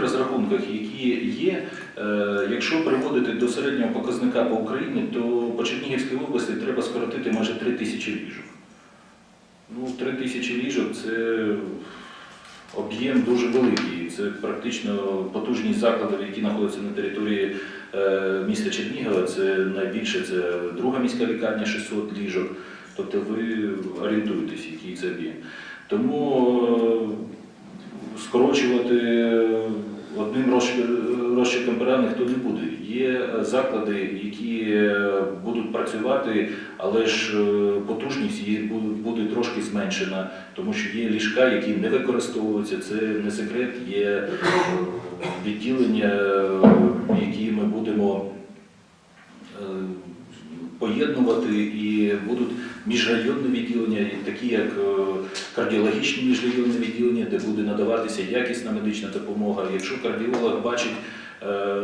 розрахунках, які є, е, якщо приводити до середнього показника по Україні, то по Чернігівській області треба скоротити майже 3 тисячі ліжок. Ну, 3 тисячі ліжок це об'єм дуже великий. Це практично потужність закладів, які знаходяться на території е, міста Чернігова. Це найбільше, це друга міська лікарня 600 ліжок. Тобто ви орієнтуєтесь, який це об'єм. Тому е, скорочувати одним розч- розчиком пера ніхто не буде. Є е, заклади, які е, будуть працювати, але ж е, потужність її буде трошки зменшена, тому що є ліжка, які не використовуються. Це не секрет, є е, відділення, е, які ми будемо е, поєднувати і будуть міжрайонні відділення, такі як е, кардіологічні міжрайонні відділення, де буде надаватися якісна медична допомога. Якщо кардіолог бачить е,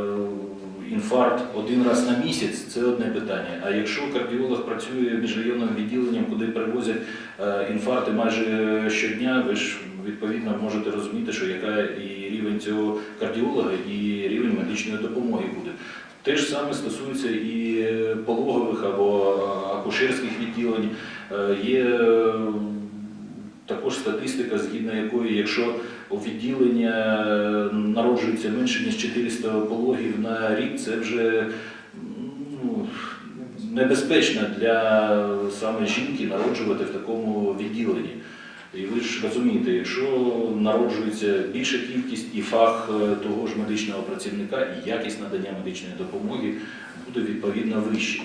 інфаркт один раз на місяць, це одне питання. А якщо кардіолог працює міжрайонним відділенням, куди привозять е, інфаркти майже щодня, ви ж відповідно можете розуміти, що яка і рівень цього кардіолога, і рівень медичної допомоги буде. Те ж саме стосується і пологових або акушерських відділень. Е, Є е, також статистика, згідно якої, якщо у відділення е, народжується менше ніж 400 пологів на рік, це вже ну, небезпечно для саме жінки народжувати в такому відділенні. І ви ж розумієте, якщо народжується більша кількість і фах е, того ж медичного працівника, і якість надання медичної допомоги буде відповідно вищий.